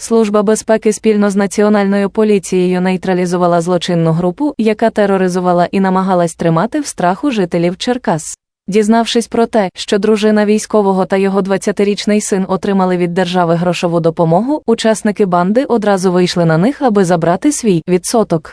Служба безпеки спільно з національною поліцією нейтралізувала злочинну групу, яка тероризувала і намагалась тримати в страху жителів Черкас. Дізнавшись про те, що дружина військового та його 20-річний син отримали від держави грошову допомогу, учасники банди одразу вийшли на них, аби забрати свій відсоток.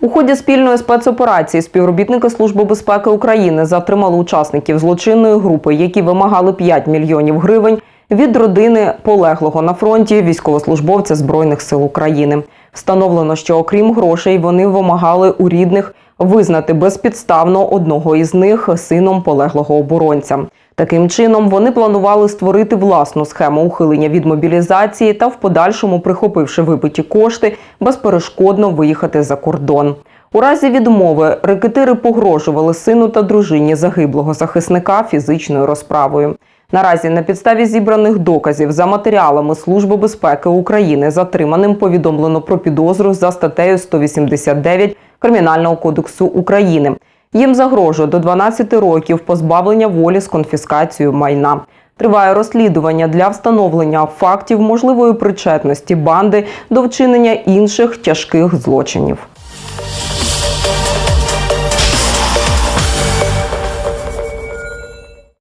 У ході спільної спецоперації співробітники Служби безпеки України затримали учасників злочинної групи, які вимагали 5 мільйонів гривень від родини полеглого на фронті військовослужбовця Збройних сил України. Встановлено, що окрім грошей вони вимагали у рідних визнати безпідставно одного із них сином полеглого оборонця. Таким чином, вони планували створити власну схему ухилення від мобілізації та в подальшому, прихопивши вибиті кошти, безперешкодно виїхати за кордон. У разі відмови рекетири погрожували сину та дружині загиблого захисника фізичною розправою. Наразі на підставі зібраних доказів за матеріалами Служби безпеки України затриманим повідомлено про підозру за статтею 189 Кримінального кодексу України. Їм загрожує до 12 років позбавлення волі з конфіскацією майна. Триває розслідування для встановлення фактів можливої причетності банди до вчинення інших тяжких злочинів.